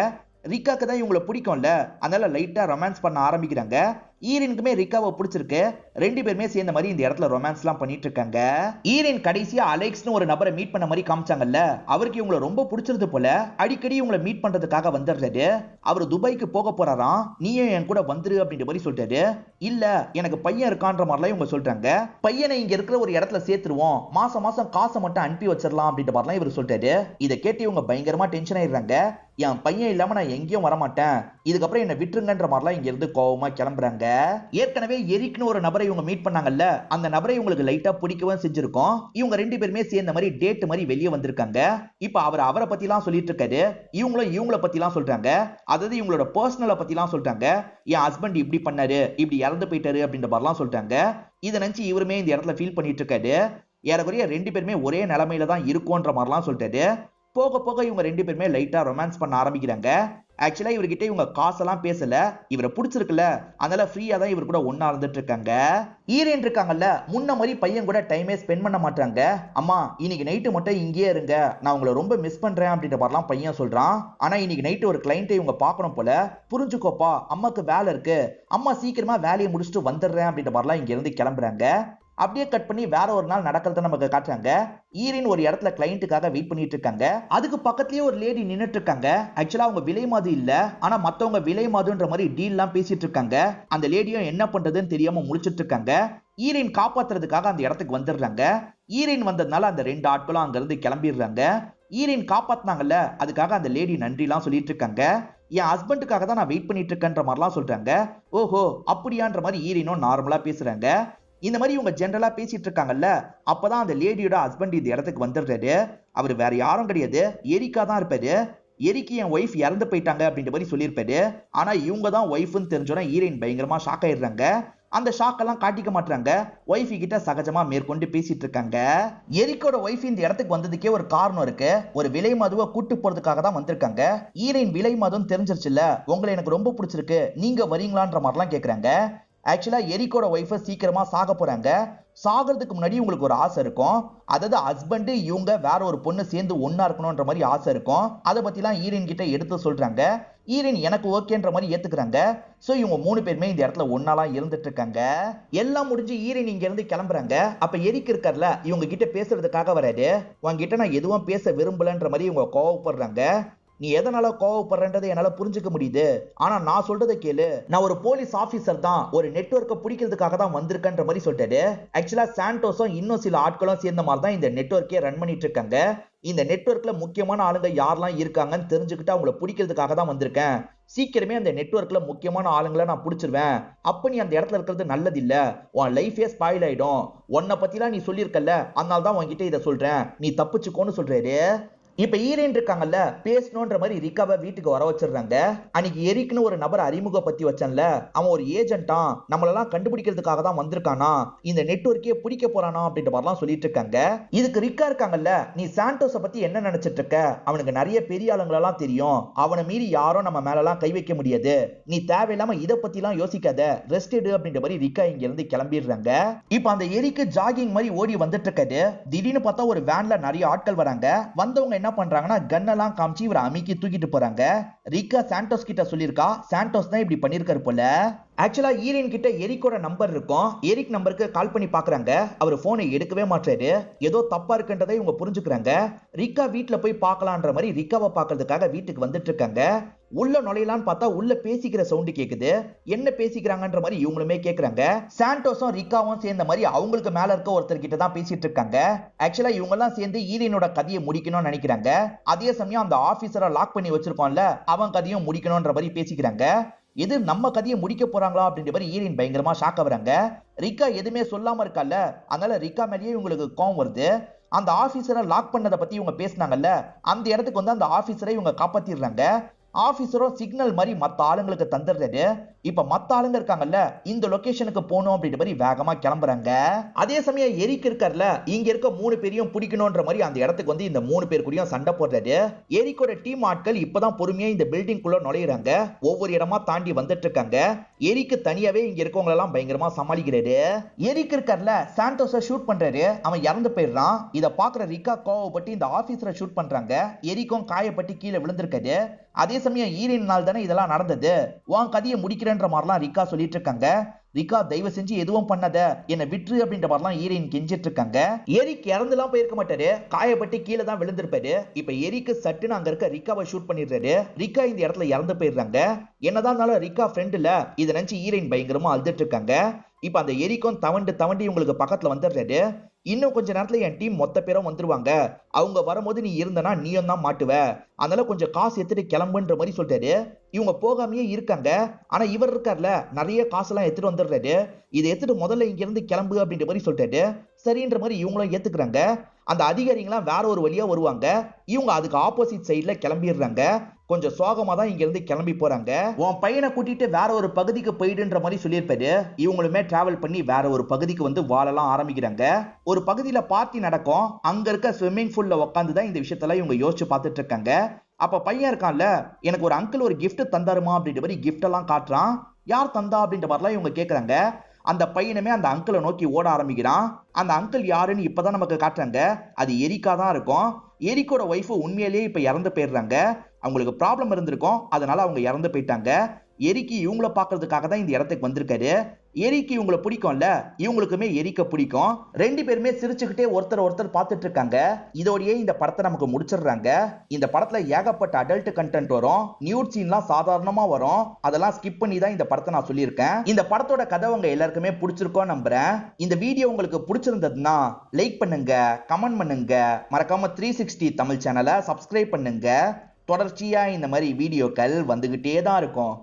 ரிக்காக்கு தான் இவங்களை பிடிக்கும்ல. அதனால லைட்டா ரொமான்ஸ் பண்ண ஆரம்பிக்கிறாங்க. ஈரினுக்குமே ரிக்காவை பிடிச்சிருக்கு. ரெண்டு பேருமே சேர்ந்த மாதிரி இந்த இடத்துல ரொமான்ஸ்லாம் பண்ணிட்டு இருக்காங்க ஈரன் கடைசியா அலெக்ஸ்னு ஒரு நபரை மீட் பண்ண மாதிரி காமிச்சாங்கல்ல அவருக்கு இவங்களை ரொம்ப பிடிச்சிருது போல அடிக்கடி இவங்களை மீட் பண்றதுக்காக வந்துடுறாரு. அவர் துபாய்க்கு போக போறாராம் நீயும் என் கூட வந்துரு அப்படின்ற மாதிரி சொல்லிட்டாரு. இல்ல எனக்கு பையன் இருக்கான்ற மாதிரிலாம் இவங்க சொல்றாங்க. பையனை இங்க இருக்கிற ஒரு இடத்துல சேர்த்துருவோம் மாசம் மாசம் காசை மட்டும் அனுப்பி வச்சிடலாம் அப்படின்ற மாதிரிலாம் இவர் சொல்லிட்டாரு. இதை கேட்டு இவங்க பயங்கரமா டென்ஷன் ஆயிடுறாங்க. என் பையன் இல்லாம நான் எங்கேயும் வரமாட்டேன். இதுக்கப்புறம் என்ன விட்டுருங்கன்ற மாதிரிலாம் இங்கேருந்து கோபமாக கிளம்புறாங்க. ஏற்கனவே எரிக்னு ஒரு நபரை இவங்க மீட் பண்ணாங்கல்ல அந்த நபரை இவங்களுக்கு லைட்டாக பிடிக்கவும் செஞ்சிருக்கோம். இவங்க ரெண்டு பேருமே சேர்ந்த மாதிரி டேட் மாதிரி வெளியே வந்திருக்காங்க. இப்போ அவர் அவரை பற்றிலாம் சொல்லிட்டு இருக்காரு. இவங்களும் இவங்கள பற்றிலாம் சொல்கிறாங்க அதாவது இவங்களோட பர்சனலை பற்றிலாம் சொல்லிட்டாங்க என் ஹஸ்பண்ட் இப்படி பண்ணாரு இப்படி இறந்து போயிட்டாரு அப்படின்ற மாதிரிலாம் சொல்லிட்டாங்க இதை நினச்சி இவருமே இந்த இடத்துல ஃபீல் பண்ணிட்டு இருக்காரு. ஏறக்குறைய ரெண்டு பேருமே ஒரே நிலமையில தான் இருக்கும்ன்ற மாதிரிலாம் சொல்லிட்டாரு. போக போக இவங்க ரெண்டு பேருமே லைட்டாக ரொமான்ஸ் பண்ண ஆரம்பிக்கிறாங்க. ஆக்சுவலாக இவர்கிட்ட இவங்க காசெல்லாம் பேசல. இவரை பிடிச்சிருக்குல்ல. அதனால ஃப்ரீயாக தான் இவர் கூட ஒன்றா இருந்துட்டு இருக்காங்க ஈரேன் இருக்காங்கல்ல. முன்ன மாதிரி பையன் கூட டைமே ஸ்பெண்ட் பண்ண மாட்டாங்க அம்மா இன்னைக்கு நைட்டு மட்டும் இங்கேயே இருங்க. நான் உங்களை ரொம்ப மிஸ் பண்ணுறேன் அப்படின்ற மாதிரிலாம் பையன் சொல்கிறான் ஆனால் இன்னைக்கு நைட்டு ஒரு கிளைண்ட்டை இவங்க பார்க்கணும் போல. புரிஞ்சுக்கோப்பா அம்மாக்கு வேலை இருக்கு. அம்மா சீக்கிரமா வேலையை முடிச்சுட்டு வந்துடுறேன் அப்படின்ற மாதிரிலாம் இங்கேருந்து கிளம்புறாங்க. அப்படியே கட் பண்ணி வேற ஒரு நாள் நடக்கிறத நமக்கு காட்டுறாங்க. ஈரின் ஒரு இடத்துல கிளைண்ட்டுக்காக வெயிட் பண்ணிட்டு இருக்காங்க. அதுக்கு பக்கத்துலயே ஒரு லேடி நின்றுட்டு இருக்காங்க. ஆக்சுவலா அவங்க விலை மாது இல்ல. ஆனா மத்தவங்க விலை மாதுன்ற மாதிரி டீல் எல்லாம் பேசிட்டு இருக்காங்க. அந்த லேடியும் என்ன பண்றதுன்னு தெரியாம முழிச்சிட்டு இருக்காங்க. ஈரின் காப்பாத்துறதுக்காக அந்த இடத்துக்கு வந்துடுறாங்க. ஈரின் வந்ததுனால அந்த ரெண்டு ஆட்களும் அங்கிருந்து கிளம்பிடுறாங்க. ஈரின் காப்பாத்தினாங்கல்ல அதுக்காக அந்த லேடி நன்றிலாம் சொல்லிட்டு இருக்காங்க. என் ஹஸ்பண்டுக்காக தான் நான் வெயிட் பண்ணிட்டு இருக்கேன்ற மாதிரிலாம் சொல்றாங்க. ஓஹோ அப்படியான்ற மாதிரி ஈரினும் நார்மலா பேசுறாங்க. இந்த மாதிரி இவங்க ஜென்ரலாக பேசிட்டு இருக்காங்கல்ல அப்பதான் அந்த லேடியோட ஹஸ்பண்ட் இந்த இடத்துக்கு வந்துடுறாரு. அவர் வேற யாரும் கிடையாது. எரிக்கா தான் இருப்பாரு. எரிக்கு என் ஒய்ஃப் இறந்து போயிட்டாங்க அப்படின்ற மாதிரி சொல்லியிருப்பாரு. ஆனா இவங்க தான் ஒய்ஃப்னு தெரிஞ்சோன்னா ஹீரோயின் பயங்கரமா ஷாக் ஆயிடுறாங்க. அந்த ஷாக்கெல்லாம் காட்டிக்க மாட்டாங்க ஒய்ஃபி கிட்ட சகஜமா மேற்கொண்டு பேசிட்டு இருக்காங்க. எரிக்கோட ஒய்ஃப் இந்த இடத்துக்கு வந்ததுக்கே ஒரு காரணம் இருக்கு. ஒரு விலை மதுவை கூட்டு போறதுக்காக தான் வந்திருக்காங்க. ஈரின் விலை மதுன்னு தெரிஞ்சிருச்சுல்ல? உங்களை எனக்கு ரொம்ப பிடிச்சிருக்கு. நீங்க வரீங்களான்ற மாதிரிலாம் கேக்குறாங்க. ஆக்சுவலாக எரிக்கோட ஒய்ஃபை சீக்கிரமாக சாக போகிறாங்க சாகிறதுக்கு முன்னாடி உங்களுக்கு ஒரு ஆசை இருக்கும். அதாவது ஹஸ்பண்டு இவங்க வேற ஒரு பொண்ணு சேர்ந்து ஒன்றா இருக்கணுன்ற மாதிரி ஆசை இருக்கும். அதை பற்றிலாம் ஈரின் கிட்ட எடுத்து சொல்கிறாங்க ஈரின் எனக்கு ஓகேன்ற மாதிரி ஏற்றுக்கிறாங்க ஸோ இவங்க மூணு பேருமே இந்த இடத்துல ஒன்னாலாம் இருந்துட்டு இருக்காங்க எல்லாம் முடிஞ்சு ஈரின் இங்கேருந்து கிளம்புறாங்க. அப்போ எரிக்கு இருக்கார்ல இவங்க கிட்ட பேசுறதுக்காக வராது உங்ககிட்ட நான் எதுவும் பேச விரும்பலன்ற மாதிரி இவங்க கோவப்படுறாங்க. நீ எதனால கோவப்படுறன்றதை என்னால புரிஞ்சுக்க முடியுது. ஆனா நான் சொல்றதை கேளு. நான் ஒரு போலீஸ் ஆபீசர் தான். ஒரு நெட்வொர்க்கை பிடிக்கிறதுக்காக தான் வந்திருக்கன்ற மாதிரி சொல்லிட்டாரு ஆக்சுவலா சாண்டோஸும் இன்னும் சில ஆட்களும் சேர்ந்த மாதிரி தான் இந்த நெட்வொர்க்கே ரன் பண்ணிட்டு இருக்காங்க. இந்த நெட்ஒர்க்ல முக்கியமான ஆளுங்க யாரெல்லாம் இருக்காங்கன்னு தெரிஞ்சுக்கிட்டு அவங்கள பிடிக்கிறதுக்காக தான் வந்திருக்கேன். சீக்கிரமே அந்த நெட்வொர்க்ல முக்கியமான ஆளுங்களை நான் பிடிச்சிருவேன். அப்ப நீ அந்த இடத்துல இருக்கிறது நல்லது இல்ல உன் லைஃபே ஸ்பாயில் ஆயிடும். உன்னை பத்திலாம் நீ சொல்லியிருக்கல அதனால தான் உன்கிட்ட இதை சொல்றேன். நீ தப்பிச்சுக்கோன்னு சொல்றாரு இப்ப ஈரேன் இருக்காங்கல்ல பேசணுன்ற மாதிரி ரிக்காவை வீட்டுக்கு வர வச்சிடுறாங்க. அன்னைக்கு எரிக்னு ஒரு நபரை அறிமுகப்படுத்தி வச்சேன்ல அவன் ஒரு ஏஜென்ட்டா நம்மளெல்லாம் கண்டுபிடிக்கிறதுக்காக தான் வந்திருக்கானா இந்த நெட்வொர்க்கே பிடிக்க போறானா அப்படின்ற மாதிரிலாம் சொல்லிட்டு இருக்காங்க. இதுக்கு ரிக்கா இருக்காங்கல்ல நீ சாண்டோஸ பத்தி என்ன நினைச்சிட்டு இருக்க? அவனுக்கு நிறைய பெரிய ஆளுங்களெல்லாம் தெரியும். அவனை மீறி யாரும் நம்ம மேலலாம் கை வைக்க முடியாது. நீ தேவையில்லாம இதை பத்திலாம் யோசிக்காத. ரெஸ்ட் எடு அப்படின்ற மாதிரி ரிக்கா இங்க இருந்து கிளம்பிடுறாங்க. இப்ப அந்த எரிக்கு ஜாகிங் மாதிரி ஓடி வந்துட்டு இருக்காது. திடீர்னு பார்த்தா ஒரு வேன்ல நிறைய ஆட்கள் வராங்க. வந்தவங்க என்ன பண்றாங்கன்னா கன்னெல்லாம் காமிச்சு இவரை அமுக்கி தூக்கிட்டு போறாங்க. ரிக்கா சாண்டோஸ் கிட்ட சொல்லியிருக்கா. சாண்டோஸ் தான் இப்படி பண்ணிருக்காரு போல. ஆக்சுவலாக ஈரின் கிட்ட எரிக்கோட நம்பர் இருக்கும். எரிக் நம்பருக்கு கால் பண்ணி பார்க்குறாங்க அவர் ஃபோனை எடுக்கவே மாட்டாரு ஏதோ தப்பா இருக்குன்றதை இவங்க புரிஞ்சுக்கிறாங்க. ரிக்கா வீட்டில் போய் பார்க்கலான்ற மாதிரி ரிக்காவை பார்க்கறதுக்காக வீட்டுக்கு வந்துட்டு இருக்காங்க. உள்ள நுழையலான்னு பார்த்தா உள்ள பேசிக்கிற சவுண்டு கேக்குது. என்ன பேசிக்கிறாங்கன்ற மாதிரி இவங்களுமே கேக்குறாங்க. சாண்டோஸும் ரிக்காவும் சேர்ந்த மாதிரி அவங்களுக்கு மேல இருக்க ஒருத்தர் கிட்ட தான் பேசிட்டு இருக்காங்க. ஆக்சுவலா இவங்க எல்லாம் சேர்ந்து ஈரினோட கதையை முடிக்கணும்னு நினைக்கிறாங்க. அதே சமயம் அந்த ஆபீசரை லாக் பண்ணி வச்சிருக்கோம்ல அவன் கதையும் முடிக்கணும்ன்ற மாதிரி பேசிக்கிறாங்க. எது நம்ம கதையை முடிக்க போறாங்களா அப்படின்ற மாதிரி ஈரின் பயங்கரமா ஷாக் ஆகுறாங்க ரிக்கா எதுவுமே சொல்லாம இருக்கால அதனால ரிக்கா மேலேயே இவங்களுக்கு கோவம் வருது. அந்த ஆபீசரை லாக் பண்ணதை பத்தி இவங்க பேசினாங்கல்ல? அந்த இடத்துக்கு வந்து அந்த ஆபீசரை இவங்க காப்பாத்திடுறாங்க. ஆபீசரும் சிக்னல் மாதிரி மற்ற ஆளுங்களுக்கு தந்துடுறாரு. இப்ப மத்த ஆளுங்க இருக்காங்கல்ல இந்த லொகேஷனுக்கு போகணும் அப்படின்ற மாதிரி வேகமா கிளம்புறாங்க. அதே சமயம் எரிக் இருக்கார்ல இங்க இருக்க மூணு பேரையும் பிடிக்கணும்ன்ற மாதிரி அந்த இடத்துக்கு வந்து இந்த மூணு பேர் கூடயும் சண்டை போடுறாரு. எரிக்கோட டீம் ஆட்கள் இப்பதான் பொறுமையா இந்த பில்டிங் குள்ள நுழையிறாங்க. ஒவ்வொரு இடமா தாண்டி வந்துட்டு இருக்காங்க. எரிக்கு தனியாவே இங்க இருக்கவங்க எல்லாம் பயங்கரமா சமாளிக்கிறாரு. எரிக் இருக்கார்ல சாண்டோஸ ஷூட் பண்றாரு. அவன் இறந்து போயிடுறான். இத பாக்குற ரிக்கா கோவப்பட்டு இந்த ஆபீசரை ஷூட் பண்றாங்க. எரிக்கும் காயப்பட்டு கீழே விழுந்திருக்காரு. அதே சமயம் ஈரின் நாள் தானே இதெல்லாம் நடந்தது. உன் கதையை முடிக்கிறேன்ற மாதிரிலாம் ரிக்கா சொல்லிட்டு இருக்காங்க ரிக்கா தயவு செஞ்சு எதுவும் பண்ணாத. என்ன விட்டுரு அப்படின்ற மாதிரிலாம் ஈரின் கெஞ்சிட்டு இருக்காங்க எரிக் இறந்துலாம் போயிருக்க மாட்டாரு. காயப்பட்டு கீழே தான் விழுந்திருப்பாரு. இப்ப எரிக்கு சட்டுன்னு அங்க இருக்க ரிக்காவை ஷூட் பண்ணிடுறாரு. ரிக்கா இந்த இடத்துல இறந்து போயிடுறாங்க. என்னதான் இருந்தாலும் ரிக்கா ஃப்ரெண்ட் இல்ல. இதை நினைச்சு ஈரின் பயங்கரமா அழுதுட்டு இருக்காங்க இப்ப அந்த எரிக்கும் தவண்டு தவண்டி உங்களுக்கு பக்கத்துல வந்துடுறாரு. இன்னும் கொஞ்ச நேரத்துல என் டீம் மொத்த பேரும் வந்துருவாங்க. அவங்க வரும்போது நீ இருந்தனா நீயும் தான் மாட்டுவ. அதனால கொஞ்சம் காசு எடுத்துட்டு கிளம்புன்ற மாதிரி சொல்லிட்டாரு இவங்க போகாமயே இருக்காங்க. ஆனா இவர் இருக்கார்ல நிறைய காசெல்லாம் எடுத்துட்டு வந்துடுறாரு. இதை எடுத்துட்டு முதல்ல இங்க இருந்து கிளம்பு அப்படின்ற மாதிரி சொல்லிட்டாரு சரின்ற மாதிரி இவங்களும் ஏத்துக்கிறாங்க. அந்த அதிகாரிங்களாம் வேற ஒரு வழியா வருவாங்க. இவங்க அதுக்கு ஆப்போசிட் சைட்ல கிளம்பிடுறாங்க. கொஞ்சம் சோகமா தான் இங்க இருந்து கிளம்பி போறாங்க. உன் பையனை கூட்டிட்டு வேற ஒரு பகுதிக்கு போயிடுன்ற மாதிரி சொல்லியிருப்பாரு. இவங்களுமே டிராவல் பண்ணி வேற ஒரு பகுதிக்கு வந்து வாழலாம் ஆரம்பிக்கிறாங்க. ஒரு பகுதியில பார்ட்டி நடக்கும். அங்க இருக்க ஸ்விம்மிங் பூல்ல உட்காந்து தான் இந்த விஷயத்தெல்லாம் இவங்க யோசிச்சு பார்த்துட்டு இருக்காங்க அப்ப பையன் இருக்கான்ல எனக்கு ஒரு அங்கிள் ஒரு கிஃப்ட் தந்தாருமா அப்படின்ற மாதிரி கிஃப்ட் எல்லாம் காட்டுறான். யார் தந்தா அப்படின்ற மாதிரிலாம் இவங்க கேக்குறாங்க. அந்த பையனுமே அந்த அங்கிளை நோக்கி ஓட ஆரம்பிக்கிறான். அந்த அங்கிள் யாருன்னு இப்பதான் நமக்கு காட்டுறாங்க. அது எரிக்கா தான் இருக்கும். எரிக்கோட ஒய்ஃபு உண்மையிலேயே இப்ப இறந்து போயிடுறாங்க. அவங்களுக்கு ப்ராப்ளம் இருந்திருக்கும். அதனால அவங்க இறந்து போயிட்டாங்க. எரிக்கு இவங்கள பாக்குறதுக்காக தான் இந்த இடத்துக்கு வந்திருக்காரு. எரிக்கு இவங்களை பிடிக்கும்ல? இவங்களுக்குமே எரிக்க பிடிக்கும். ரெண்டு பேருமே சிரிச்சுக்கிட்டே ஒருத்தர் ஒருத்தர் பார்த்துட்டு இருக்காங்க. இதோடயே இந்த படத்தை நமக்கு முடிச்சிடுறாங்க. இந்த படத்துல ஏகப்பட்ட அடல்ட் கண்டென்ட் வரும். நியூட் சீன்லாம் சாதாரணமா வரும். அதெல்லாம் ஸ்கிப் பண்ணி தான் இந்த படத்தை நான் சொல்லியிருக்கேன். இந்த படத்தோட கதை உங்க எல்லாருக்குமே பிடிச்சிருக்கோம் நம்புறேன். இந்த வீடியோ உங்களுக்கு பிடிச்சிருந்ததுன்னா லைக் பண்ணுங்க கமெண்ட் பண்ணுங்க. மறக்காம த்ரீ சிக்ஸ்டி தமிழ் சேனலை சப்ஸ்கிரைப் பண்ணுங்க. தொடர்ச்சியாக இந்த மாதிரி வீடியோக்கள் வந்துக்கிட்டே தான் இருக்கும்.